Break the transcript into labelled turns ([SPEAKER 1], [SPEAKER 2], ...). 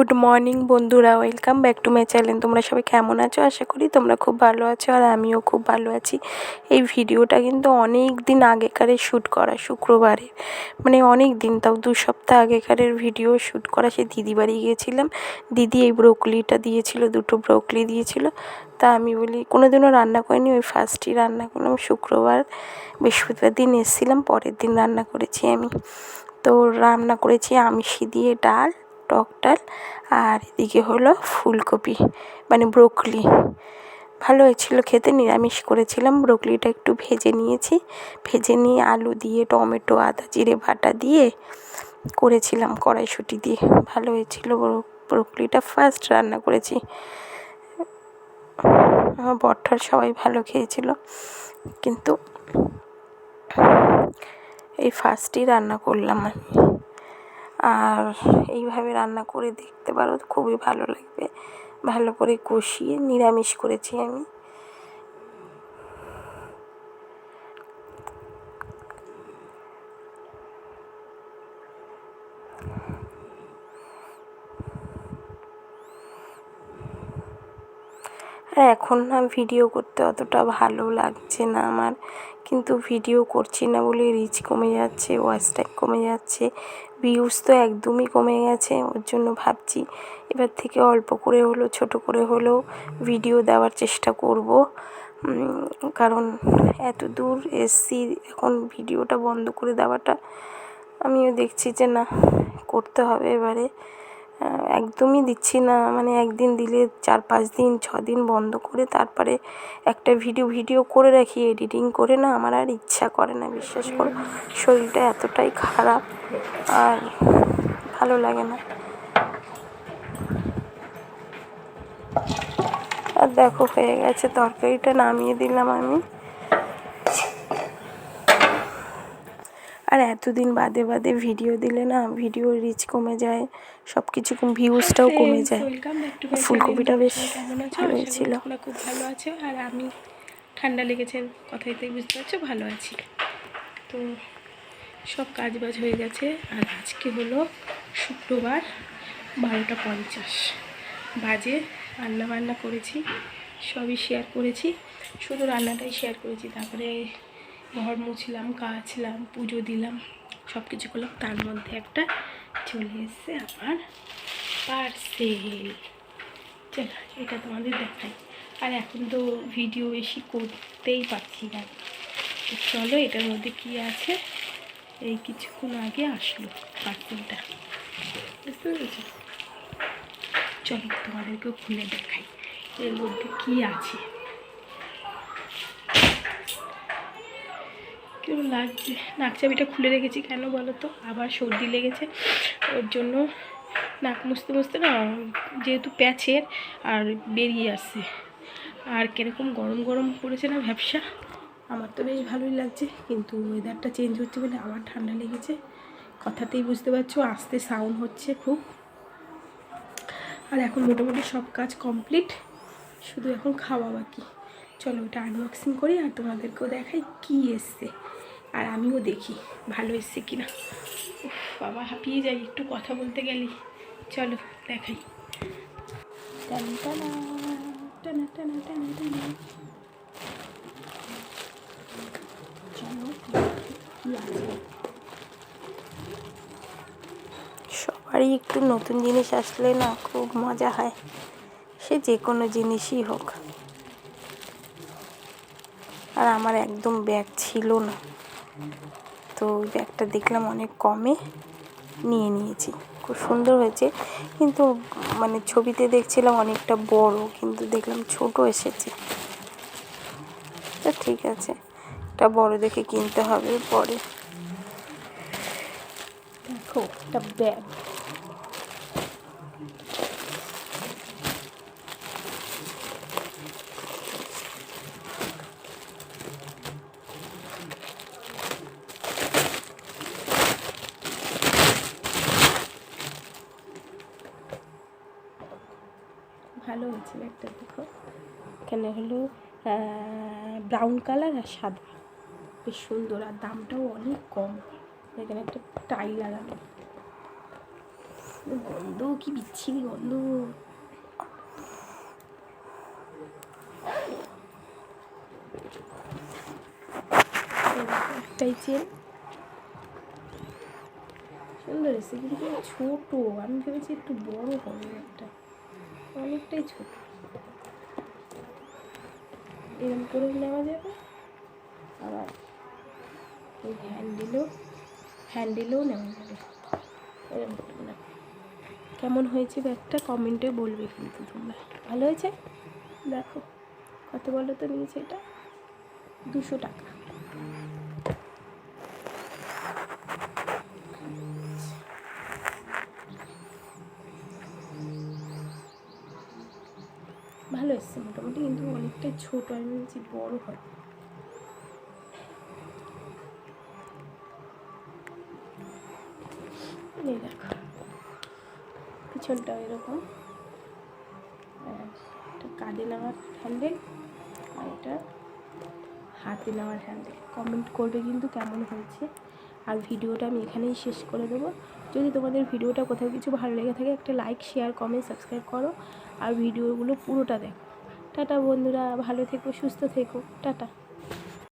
[SPEAKER 1] Good morning বন্ধুরা, welcome back to my channel. তোমরা সবাই কেমন আছো? আশা করি তোমরা খুব ভালো আছো আর আমিও খুব ভালো আছি। এই ভিডিওটা কিন্তু অনেক দিন আগেকারে শ্যুট করা, শুক্রবারে। মানে অনেক দিন, তাও দু সপ্তাহ আগেকারের ভিডিও শ্যুট করা। সে দিদি বাড়ি গিয়েছিলাম। দিদি এই ব্রোকলিটা দিয়েছিল, দুটো ব্রোকলি দিয়েছিল। তা আমি বলি কোনো দিনও রান্না করিনি, ওই ফার্স্টই রান্না করলাম। শুক্রবার বৃহস্পতিবার দিন এসেছিলাম, পরের দিন রান্না করেছি আমি। তো রান্না করেছি আমিষি দিয়ে ডাল টক ডাল আর এদিকে হলো ফুলকপি মানে ব্রোকলি। ভালো হয়েছিল খেতে, নিরামিষ করেছিলাম। ব্রোকলিটা একটু ভেজে নিয়েছি। ভেজে নিয়ে আলু দিয়ে, টমেটো, আদা, জিরে, বাটা দিয়ে করেছিলাম কড়াইশুঁটি দিয়ে। ভালো হয়েছিল ব্রোকলিটা ফার্স্ট রান্না করেছি। আমার বরঠার সবাই ভালো খেয়েছিল, কিন্তু এই ফার্স্টই রান্না করলাম আমি। আর এইভাবে রান্না করে দেখতে পারো, খুবই ভালো লাগবে। ভালো করে কষিয়ে নিরামিষ করেছি আমি। আর এখন না ভিডিও করতে অতটা ভালো লাগছে না আমার। কিন্তু ভিডিও করছি না বলে রিচ কমে যাচ্ছে ওয়াচ টাইম কমে যাচ্ছে ভিউজ তো একদমই কমে গেছে, ওর জন্য ভাবছি এবার থেকে অল্প করে হলেও ছোটো করে হলেও ভিডিও দেওয়ার চেষ্টা করব। কারণ এত দূর এসছি, এখন ভিডিওটা বন্ধ করে দেওয়াটা, আমিও দেখছি যে না, করতে হবে এবারে। একদমই দিচ্ছি না। মানে একদিন দিলে চার পাঁচ দিন, ছ দিন বন্ধ করে তারপরে একটা ভিডিও ভিডিও করে রাখি এডিটিং করে না, আমার আর ইচ্ছা করে না, বিশ্বাস করো। শরীরটা এতটাই খারাপ, আর ভালো লাগে না। আর দেখো, হয়ে গেছে তরকারিটা, নামিয়ে দিলাম আমি। আর এতদিন বাদে বাদে ভিডিও দিলে না ভিডিও রিচ কমে যায় সব কিছু ভিউজটাও কমে যায়। ফুলকপিটা বেশ ভালো হয়েছিল
[SPEAKER 2] খুব ভালো আছে আর আমি ঠান্ডা লেগেছে কথাইতে বুঝতে পারছ? ভালো আছি। তো সব কাজ বাজ হয়ে গেছে আর আজকে হলো শুক্রবার বারোটা পঞ্চাশ। বাজে রান্না বান্না করেছি সবই শেয়ার করেছি। শুধু রান্নাটাই শেয়ার করেছি তারপরে ঘর মুছলাম, কাচলাম, পুজো দিলাম সব কিছু করলাম। তার মধ্যে একটা চলে এসছে আমার পার্সেল চলো, এটা তোমাদের দেখাই। আর এখন তো ভিডিও বেশি করতেই পারছি না। চলো, এটার মধ্যে কি আছে? এই কিছুক্ষণ আগে আসলো পার্সেলটা বুঝতে পেরেছ? চলো, তোমাদেরকেও খুলে দেখাই। এর মধ্যে কি আছে? কেমন লাগছে? নাক চাবিটা খুলে রেখেছি কেন বলো তো? আবার সর্দি লেগেছে। ওর জন্য নাক মুছতে মুছতে না যেহেতু প্যাচের আর বেরিয়ে আসছে। আর কীরকম গরম গরম পড়েছে না ব্যবসা আমার তো বেশ ভালোই লাগছে, কিন্তু ওয়েদারটা চেঞ্জ হচ্ছে বলে আবার ঠান্ডা লেগেছে। কথাতেই বুঝতে পারছ, আস্তে সাউন্ড হচ্ছে খুব। আর এখন মোটামুটি সব কাজ কমপ্লিট শুধু এখন খাওয়া বাকি। চলো ওটা আনবক্সিং করি আর তোমাদেরকেও দেখাই কী এসছে। আর আমিও দেখি ভালো এসছে কিনা। বাবা, হাঁপিয়ে যাই, একটু কথা বলতে গেলি। চলো, দেখাই। টানা টানা টানা চলো
[SPEAKER 1] সবারই একটু নতুন জিনিস আসলে না খুব মজা হয়। সে যে কোনো জিনিসই হোক। আর আমার একদম ব্যাগ ছিল না। তো ব্যাগটা দেখলাম অনেক কমে নিয়ে নিয়েছি। খুব সুন্দর হয়েছে। কিন্তু মানে ছবিতে দেখছিলাম অনেকটা বড়, কিন্তু দেখলাম ছোট এসেছে। তো ঠিক আছে, এটা বড় দেখে কিনতে হবে পরে।
[SPEAKER 2] দেখো, একটা ব্যাগ ভালো হয়েছে একটা দেখো। এখানে হলো ব্রাউন কালার আর সাদা। বেশ সুন্দর আর দামটাও অনেক কম। এখানে একটা টাই লাগানো। গন্ধ, কি বিচ্ছিরি গন্ধ। একটাই চেন সুন্দর এসে কিন্তু ছোটো। আমি ভেবেছি একটু বড় হবে একটা। অনেকটাই ছোট। এরকম করেও নেওয়া যাবে। আবার এই হ্যান্ডেলও হ্যান্ডেলও নেওয়া যাবে। এরকম করে কেমন হয়েছে ব্যাগটা? কমেন্টে বলবে কিন্তু তোমরা। ভালো হয়েছে? দেখো। কত বলো তো নিয়েছে এটা? দুশো টাকা। ভালো এসছে মোটামুটি, কিন্তু অনেকটাই ছোট, আমি ভেবেছি বড় হয়। দেখো, পিছনটাও এরকম। এটা কাঁধে নেওয়ার হ্যান্ডেল আর এটা হাতে নেওয়ার হ্যান্ডেল কমেন্ট করবে কিন্তু কেমন হয়েছে। আর ভিডিওটা আমি এখানেই শেষ করে দেবো। যদি তোমাদের ভিডিওটা কোথাও কিছু ভালো লেগে থাকে, একটা লাইক শেয়ার কমেন্ট সাবস্ক্রাইব করো। আর ভিডিওগুলো পুরোটা দেখো। টাটা বন্ধুরা, ভালো থেকো, সুস্থ থেকো। টাটা।